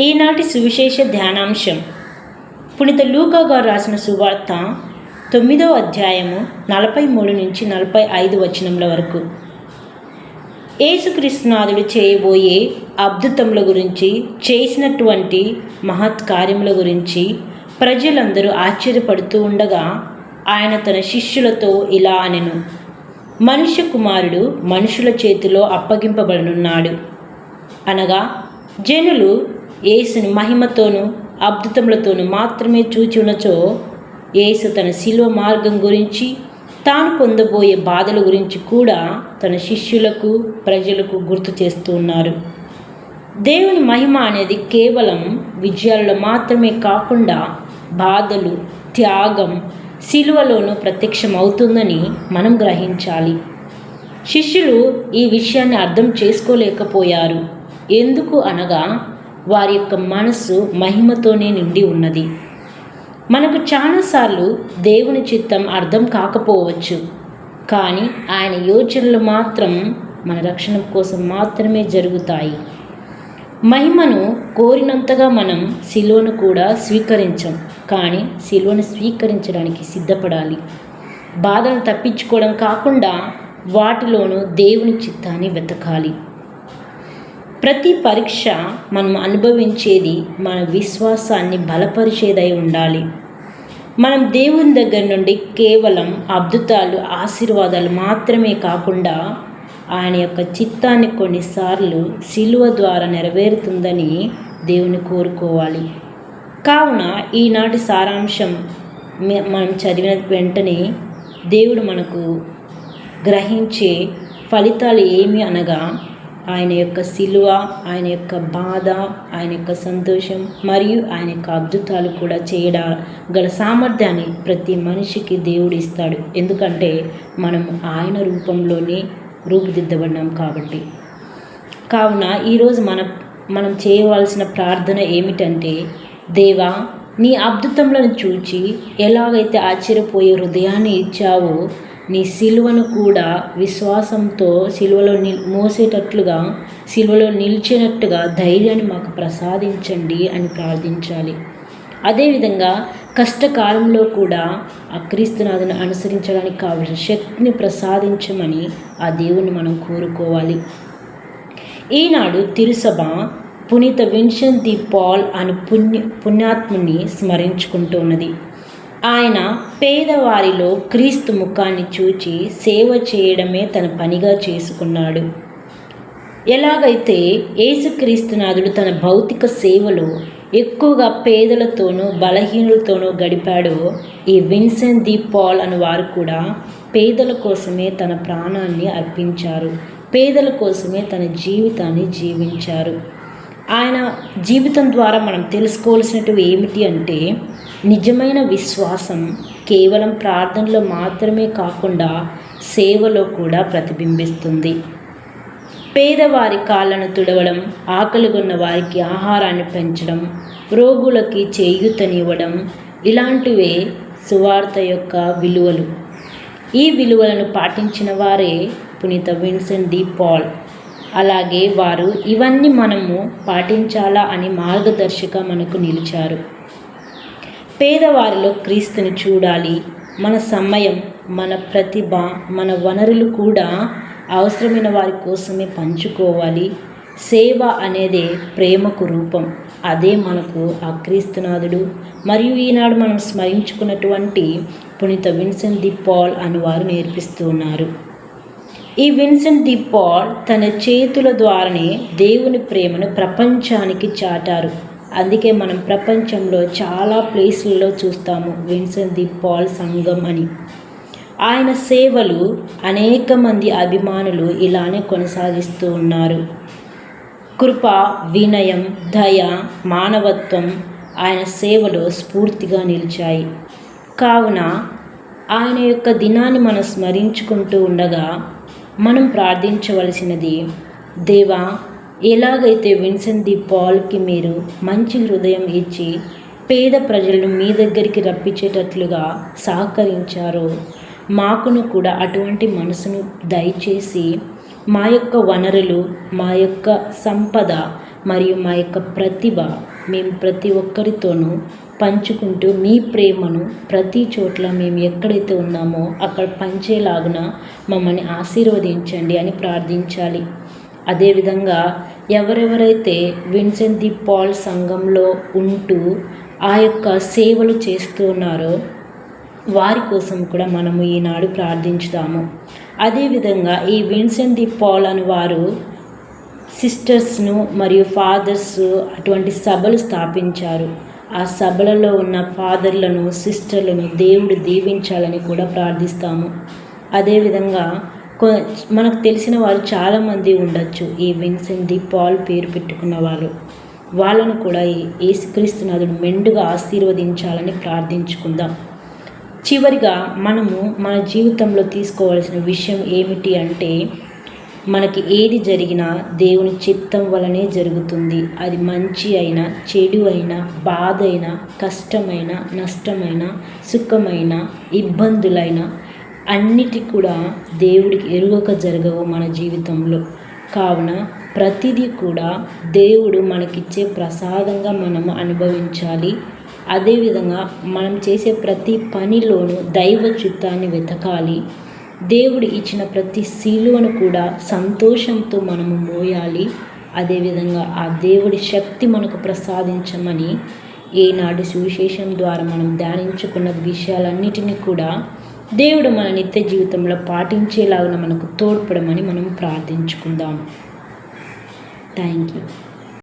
ఈనాటి సువిశేష ధ్యానాంశం? పునిత లూకా గారు రాసిన సువార్త తొమ్మిదవ అధ్యాయము నలభై మూడు నుంచి నలభై ఐదు వచనముల వరకు. యేసుక్రీస్తునాథుడు చేయబోయే అద్భుతముల గురించి చేసినటువంటి మహత్ కార్యముల గురించి ప్రజలందరూ ఆశ్చర్యపడుతూ ఉండగా ఆయన తన శిష్యులతో ఇలా అనెను మనుష్య కుమారుడు మనుషుల చేతిలో అప్పగింపబడనున్నాడు. అనగా జనులు యేసుని మహిమతోనూ అద్భుతములతోనూ మాత్రమే చూచి ఉన్నచో యేసు తన శిలువ మార్గం గురించి తాను పొందబోయే బాధల గురించి కూడా తన శిష్యులకు ప్రజలకు గుర్తు చేస్తూ ఉన్నారు. దేవుని మహిమ అనేది కేవలం విజయాలలో మాత్రమే కాకుండా బాధలు త్యాగం శిలువలోనూ ప్రత్యక్షమవుతుందని మనం గ్రహించాలి. శిష్యులు ఈ విషయాన్ని అర్థం చేసుకోలేకపోయారు. ఎందుకు అనగా వారి యొక్క మనసు మహిమతోనే నిండి ఉన్నది. మనకు చాలాసార్లు దేవుని చిత్తం అర్థం కాకపోవచ్చు. కానీ ఆయన యోచనలు మాత్రం మన రక్షణ కోసం మాత్రమే జరుగుతాయి. మహిమను కోరినంతగా మనం సిలువను కూడా స్వీకరించం. కానీ శిలువను స్వీకరించడానికి సిద్ధపడాలి. బాధను తప్పించుకోవడం కాకుండా వాటిలోనూ దేవుని చిత్తాన్ని వెతకాలి. ప్రతి పరీక్ష మనం అనుభవించేది మన విశ్వాసాన్ని బలపరిచేదై ఉండాలి. మనం దేవుని దగ్గర నుండి కేవలం అద్భుతాలు ఆశీర్వాదాలు మాత్రమే కాకుండా ఆయన యొక్క చిత్తాన్ని కొన్నిసార్లు శిలువ ద్వారా నెరవేరుతుందని దేవుని కోరుకోవాలి. కావున ఈనాటి సారాంశం మనం చదివిన వెంటనే దేవుడు మనకు గ్రహించే ఫలితాలు ఏమి అనగా ఆయన యొక్క శిలువ ఆయన యొక్క బాధ ఆయన యొక్క సంతోషం మరియు ఆయన యొక్క అద్భుతాలు కూడా చేయడా గల సామర్థ్యాన్ని ప్రతి మనిషికి దేవుడు ఇస్తాడు. ఎందుకంటే మనం ఆయన రూపంలోనే రూపుదిద్దబడినాం కాబట్టి. కావున ఈరోజు మన మనం చేయవలసిన ప్రార్థన ఏమిటంటే దేవా నీ అద్భుతములను చూచి ఎలాగైతే ఆశ్చర్యపోయే హృదయాన్ని ఇచ్చావో నీ సిలువను కూడా విశ్వాసంతో సిలువలో ని మోసేటట్లుగా సిలువలో నిలిచేటట్టుగా ధైర్యాన్ని మాకు ప్రసాదించండి అని ప్రార్థించాలి. అదేవిధంగా కష్టకాలంలో కూడా ఆ క్రీస్తునాథుని అనుసరించడానికి కావలసిన శక్తిని ప్రసాదించమని ఆ దేవుణ్ణి మనం కోరుకోవాలి. ఈనాడు తిరుసభ పునీత విన్సెంట్ ది పాల్ అనే పుణ్య పుణ్యాత్ముని స్మరించుకుంటున్నది ఆయన పేదవారిలో క్రీస్తు ముఖాన్ని చూచి సేవ చేయడమే తన పనిగా చేసుకున్నాడు. ఎలాగైతే యేసుక్రీస్తునాథుడు తన భౌతిక సేవలో ఎక్కువగా పేదలతోనూ బలహీనులతోనూ గడిపాడో ఈ విన్సెంట్ ది పాల్ అని వారు కూడా పేదల కోసమే తన ప్రాణాన్ని అర్పించారు. పేదల కోసమే తన జీవితాన్ని జీవించారు. ఆయన జీవితం ద్వారా మనం తెలుసుకోవాల్సినవి ఏమిటి అంటే నిజమైన విశ్వాసం కేవలం ప్రార్థనలో మాత్రమే కాకుండా సేవలో కూడా ప్రతిబింబిస్తుంది. పేదవారి కాళ్ళను తుడవడం ఆకలిగొన్న వారికి ఆహారాన్ని పెంచడం రోగులకి చేయూతనివ్వడం ఇలాంటివే సువార్త యొక్క విలువలు. ఈ విలువలను పాటించిన వారే పునీత విన్సెంట్ ది పాల్. అలాగే వారు ఇవన్నీ మనము పాటించాలా అని మార్గదర్శక మనకు నిలిచారు. పేదవారిలో క్రీస్తుని చూడాలి. మన సమయం మన ప్రతిభ మన వనరులు కూడా అవసరమైన వారి కోసమే పంచుకోవాలి. సేవ అనేదే ప్రేమకు రూపం. అదే మనకు ఆ క్రీస్తునాథుడు. మరియు ఈనాడు మనం స్మరించుకున్నటువంటి పునీత విన్సెంట్ ది పాల్ అని వారు నేర్పిస్తున్నారు ఈ విన్సెంట్ ది పాల్ తన చేతుల ద్వారానే దేవుని ప్రేమను ప్రపంచానికి చాటారు. అందుకే మనం ప్రపంచంలో చాలా ప్లేసులలో చూస్తాము. విన్సెంట్ ది పాల్ సంఘం అని. ఆయన సేవలు అనేక మంది అభిమానులు ఇలానే కొనసాగిస్తూ ఉన్నారు. కృప వినయం దయ మానవత్వం ఆయన సేవలో స్ఫూర్తిగా నిలిచాయి. కావున ఆయన యొక్క దినాన్ని మనం స్మరించుకుంటూ ఉండగా మనం ప్రార్థించవలసినది దేవా ఎలాగైతే విన్సెంట్ ది పాల్కి మీరు మంచి హృదయం ఇచ్చి పేద ప్రజలను మీ దగ్గరికి రప్పించేటట్లుగా సహకరించారో మాకును కూడా అటువంటి మనసును దయచేసి మా యొక్క వనరులు మా యొక్క సంపద మరియు మా యొక్క ప్రతిభ మేము ప్రతి ఒక్కరితోనూ పంచుకుంటూ మీ ప్రేమను ప్రతి చోట్ల మేము ఎక్కడైతే ఉన్నామో అక్కడ పంచేలాగున మమ్మల్ని ఆశీర్వదించండి అని ప్రార్థించాలి. అదేవిధంగా ఎవరెవరైతే విన్సెంట్ ది పాల్ సంఘంలో ఉంటూ ఆ యొక్క సేవలు చేస్తున్నారో వారి కోసం కూడా మనము ఈనాడు ప్రార్థించుదాము. అదేవిధంగా ఈ విన్సెంట్ ది పాల్ అని వారు సిస్టర్స్ను మరియు ఫాదర్స్ అటువంటి సభలు స్థాపించారు. ఆ సభలలో ఉన్న ఫాదర్లను సిస్టర్లను దేవుడు దీవించాలని కూడా ప్రార్థిస్తాము. అదేవిధంగా మనకు తెలిసిన వారు చాలామంది ఉండొచ్చు. ఈ విన్సెంట్ ది పాల్ పేరు పెట్టుకున్న వాళ్ళు. వాళ్ళను కూడా ఏసుక్రీస్తునాథుడు మెండుగా ఆశీర్వదించాలని ప్రార్థించుకుందాం. చివరిగా మనము మన జీవితంలో తీసుకోవాల్సిన విషయం ఏమిటి అంటే మనకి ఏది జరిగినా దేవుని చిత్తం వలనే జరుగుతుంది. అది మంచి అయినా చెడు అయినా బాధ అయినా కష్టమైన నష్టమైన సుఖమైన ఇబ్బందులైన అన్నిటి కూడా దేవుడికి ఎరుగక జరగవు మన జీవితంలో. కావున ప్రతిదీ కూడా దేవుడు మనకిచ్చే ప్రసాదంగా మనము అనుభవించాలి. అదేవిధంగా మనం చేసే ప్రతి పనిలోనూ దైవ చిత్తాన్ని వెతకాలి. దేవుడు ఇచ్చిన ప్రతి శీలువను కూడా సంతోషంతో మనము మోయాలి. అదేవిధంగా ఆ దేవుడి శక్తి మనకు ప్రసాదించమని ఏనాడు సువిశేషం ద్వారా మనం ధ్యానించుకున్న విషయాలన్నిటినీ కూడా దేవుడు మన నిత్య జీవితంలో పాటించేలాగా మనకు తోడ్పడమని మనం ప్రార్థించుకుందాం. Thank you